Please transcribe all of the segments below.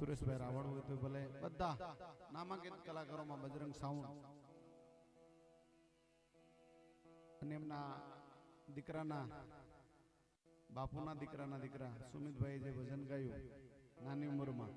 સુરેશભાઈ રાવણ હોય તો ભલે. બધા નામાંકિત કલાકારોમાં બજરંગ સાઉન્ડ અને એમના દીકરાના, બાપુના દીકરાના દીકરા સુમિતભાઈ જે ભજન ગાયું નાની ઉંમરમાં,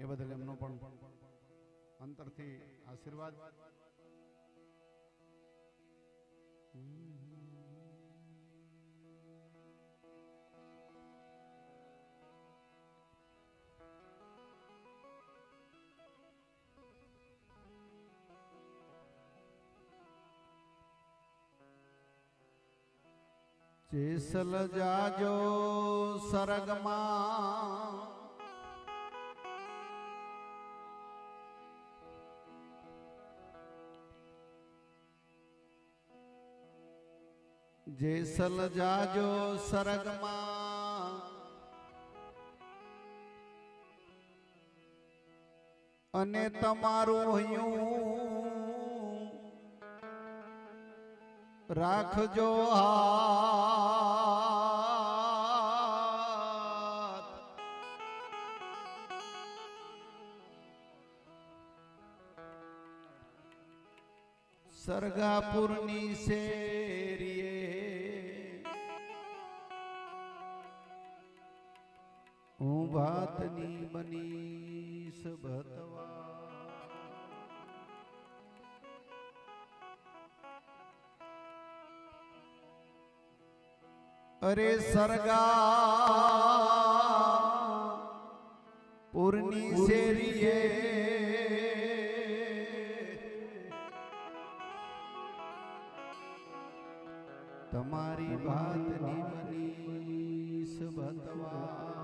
એ બદલ એમનો પણ અંતરથી આશીર્વાદ. જેસલ જાજો સરગમાં. જેસલ જાજો સરગમાં. અને તમારું હયું રાખજો હાથ. સરગાપુરની શેરીએ હું ભાતની બનીશ ભતવા અરે સરગા પૂરની શેરીએ તમારી વાતની બનીશ ભતવા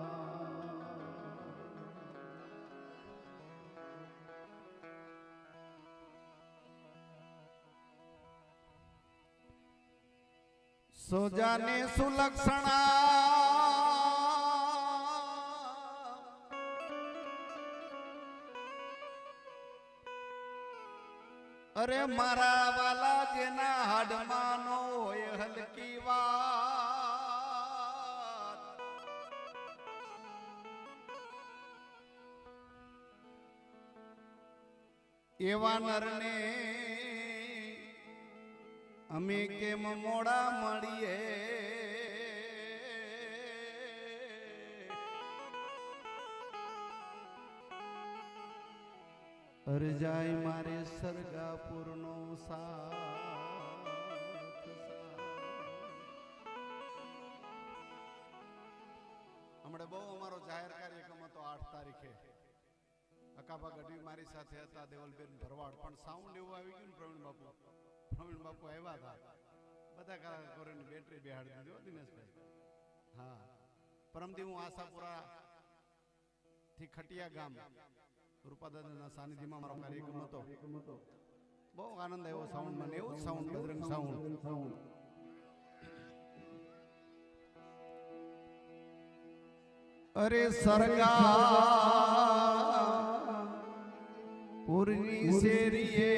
સોજાને સુલક્ષણા. અરે મારા વાલા જેના હાડમાનો હોય હલકી વાત. એવા નરને અમે કેમ મોડા મળીએ? અરજાય મારે સરગાપુરનો સાથ. હમણાં બહુ અમારો જાહેર કાર્યક્રમ હતો આઠ તારીખે. અકાબા ગઢવી મારી સાથે હતા, દેવલબેન ભરવાડ. પણ સાઉન્ડ એવું આવી ગયું પ્રવીણ બાપુ. પ્રવીણ બાપુ આવ્યા હતા? બધા કલાકારોની બેટરી બેહાડી દીધી હો દિનેશભાઈ. હા. પરમથી હું આશાપુરા થી ખટિયા ગામ રૂપાદાદાના સાનિધ્યમાં મારો કાર્યક્રમ હતો. બહુ આનંદ આવ્યો સાઉન્ડમાં ને એવું જ સાઉન્ડ બજરંગ સાઉન્ડ અરે સરગા પૂરની શેરીએ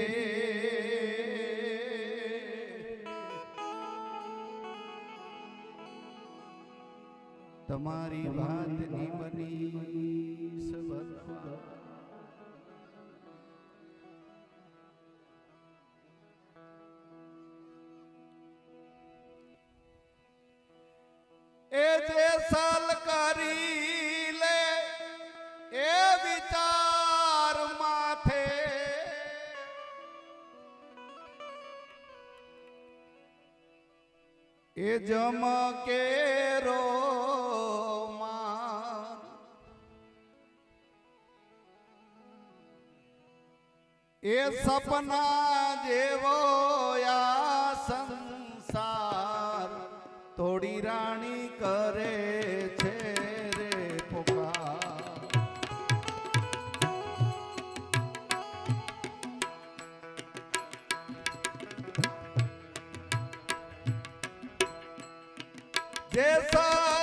તમારી વાતની બની સબતવા એ જે સાલ કરી લે એ વિચાર માથે. એ જમ કેરો સપના જેવો આ સંસાર. થોડી રાણી કરે છે રે પુકાર જે સાલ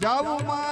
જાવું મારે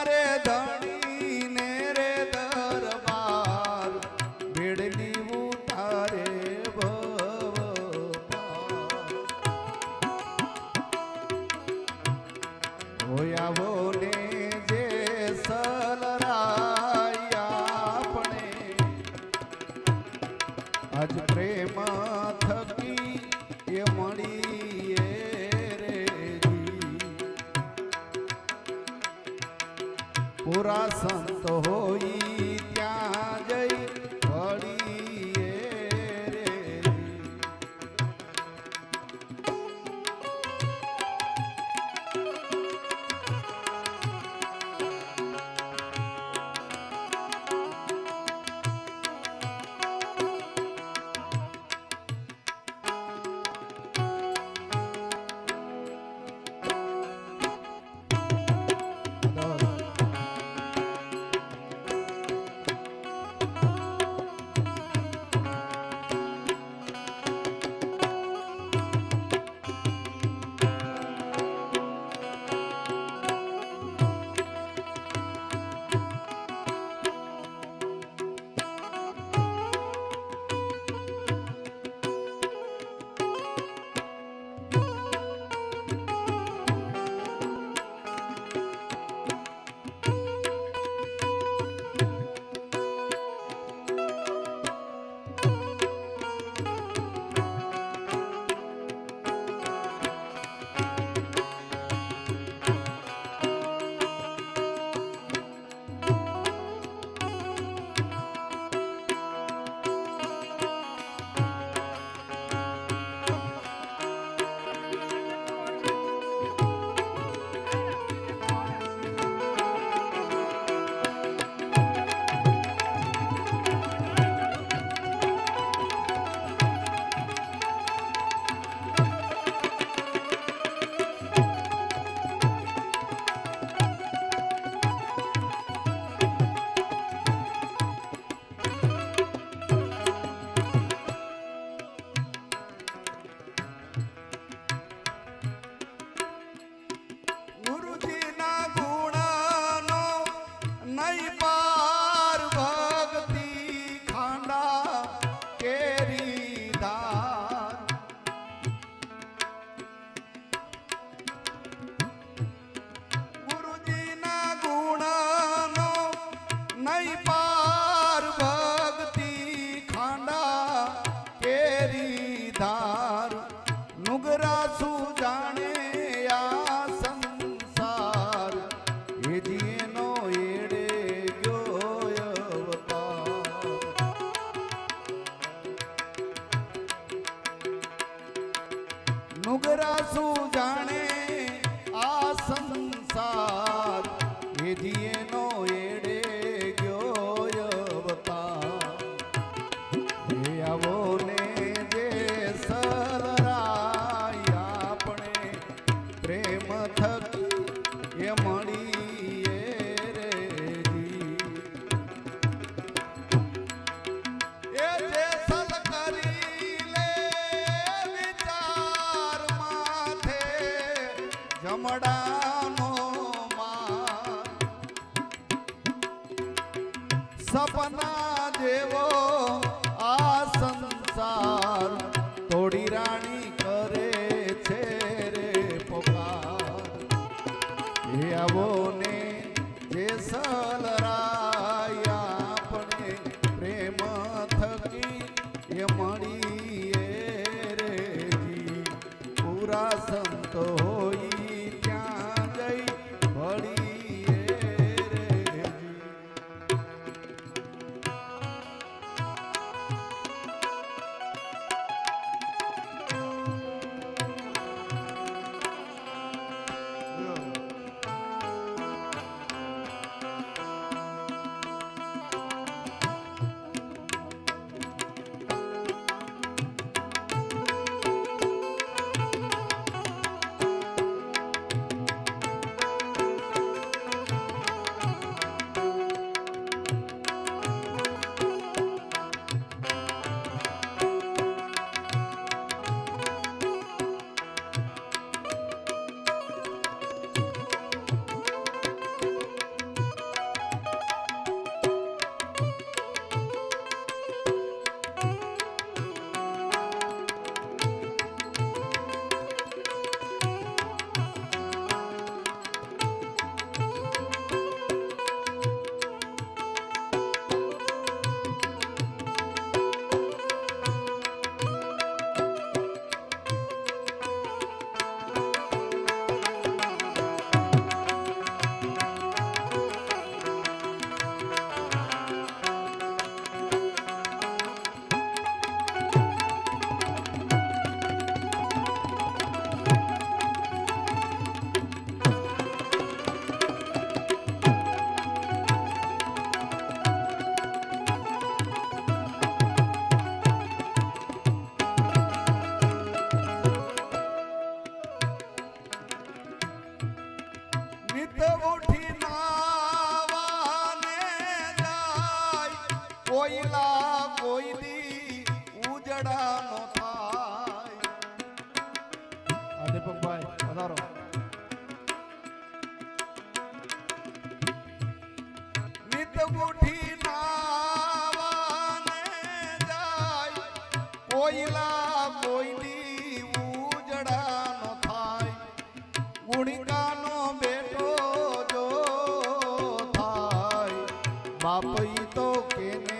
ઈ તો કેને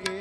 કેવા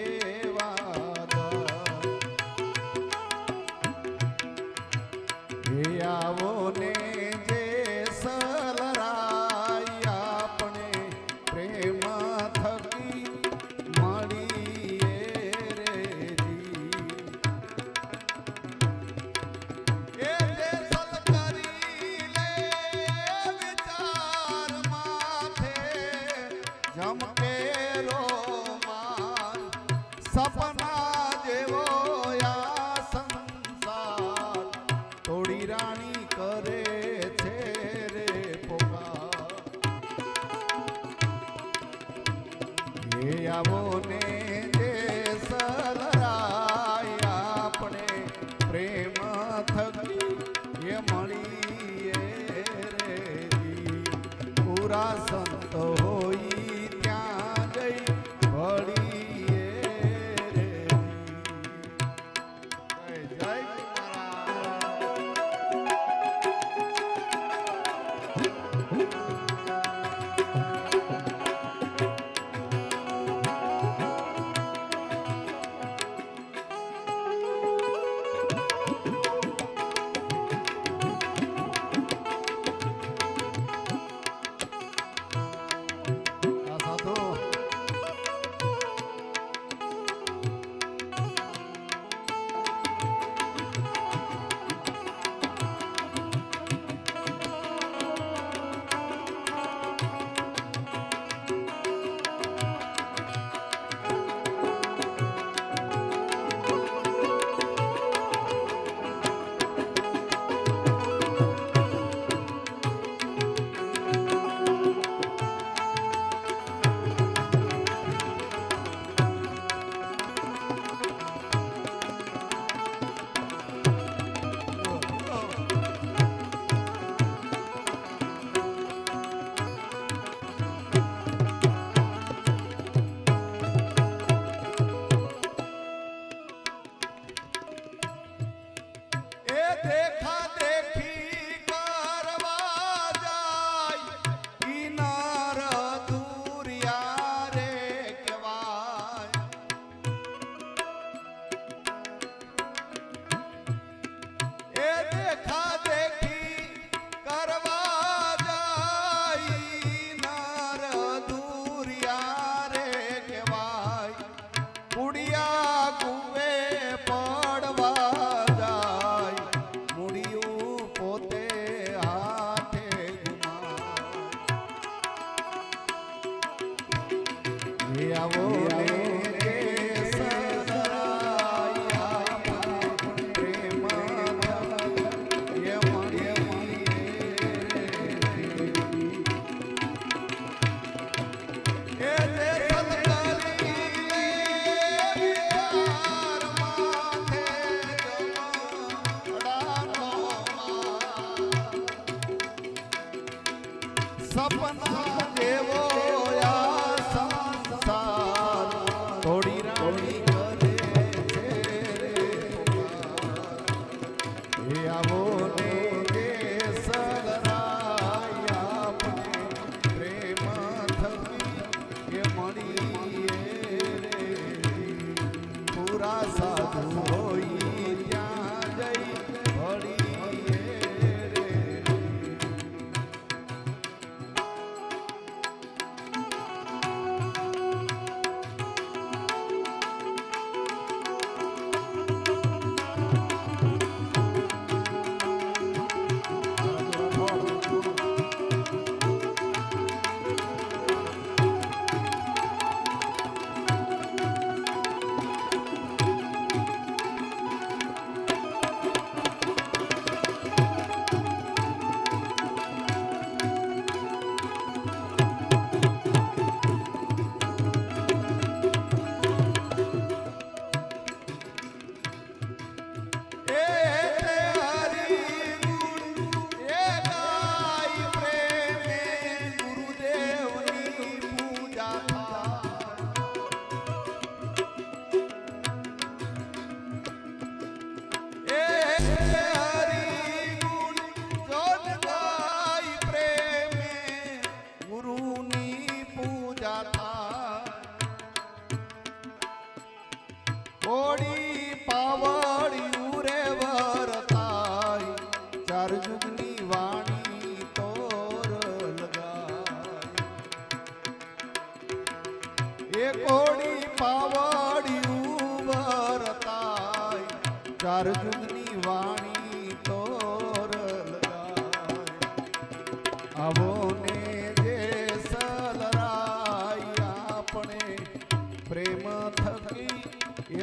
પુકાર. એ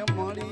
એ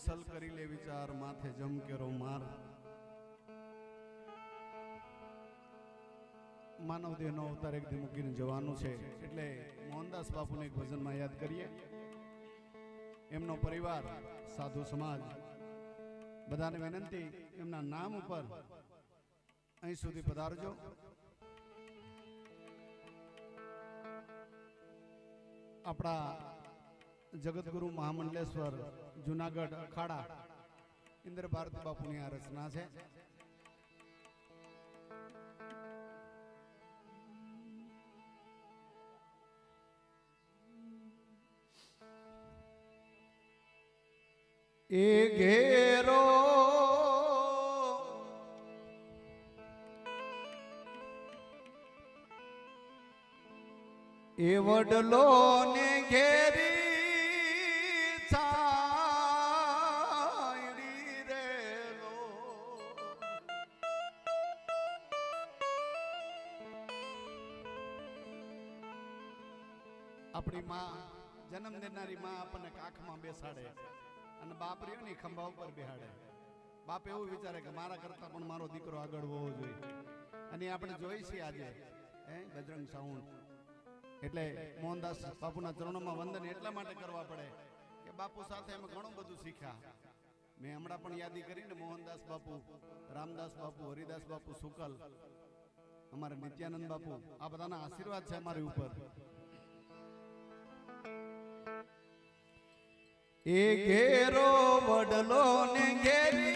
સલ કરી લે વિચાર માથે જમ કેરો માર. માનવ દેહનો અવતાર એક દી મૂકીને જવાનું છે, એટલે મોહનદાસ બાપુને એક ભજનમાં યાદ કરીએ. એમનો પરિવાર, સાધુ સમાજ, બધાને વિનંતી, એમના નામ ઉપર અહીં સુધી પધારજો. આપણા જગતગુરુ મહામંડલેશ્વર, જુનાગઢ અખાડા ઇન્દ્ર ભારત બાપુની આ રચના છે. એ ઘેરો એ વડલો ને ઘેરી બેસાડે અને બાપ રહ્યો ને ખંભા ઉપર બેહાડે. બાપ એવું વિચારે કે મારા કરતા પણ મારો દીકરો આગળ હોવો જોઈએ. અને આપણે જોઈ છીએ આજે, હે, બજરંગ સાઉન્ડ. એટલે મોહનદાસ બાપુના ચરણોમાં વંદન એટલા માટે કરવા પડે કે બાપુ સાથે અમે ઘણું બધું શીખ્યા. મેં હમણાં પણ યાદી કરીને મોહનદાસ બાપુ, રામદાસ બાપુ, હરિદાસ બાપુ શુકલ અમારા નિત્યાનંદ બાપુ, આ બધાના આશીર્વાદ છે અમારી ઉપર. એ ઘેરો વડલો ને ઘેરી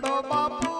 ટુકડો બાપુ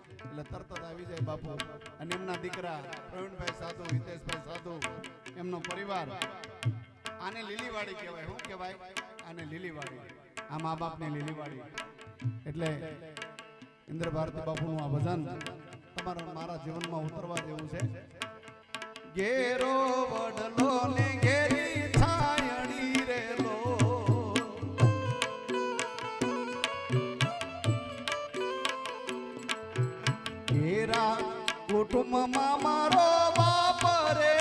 એટલે તરત જ આવી જાય બાપુ. અને એમના દીકરા પ્રવીણભાઈ સાધુ, હિતેશભાઈ સાધુ, એમનો પરિવાર આને લીલીવાડી કહેવાય. શું કહેવાય? આને લીલીવાડી. આ મા બાપની લીલીવાડી. એટલે ઇન્દ્ર ભારતી બાપુનું આ ભજન તમારા મારા જીવનમાં ઉતરવા જેવું છે. ઘેરો વડલો ને ઘેરી છાયડી ઘેરા કુટુંબમાં મારો બાપ રે.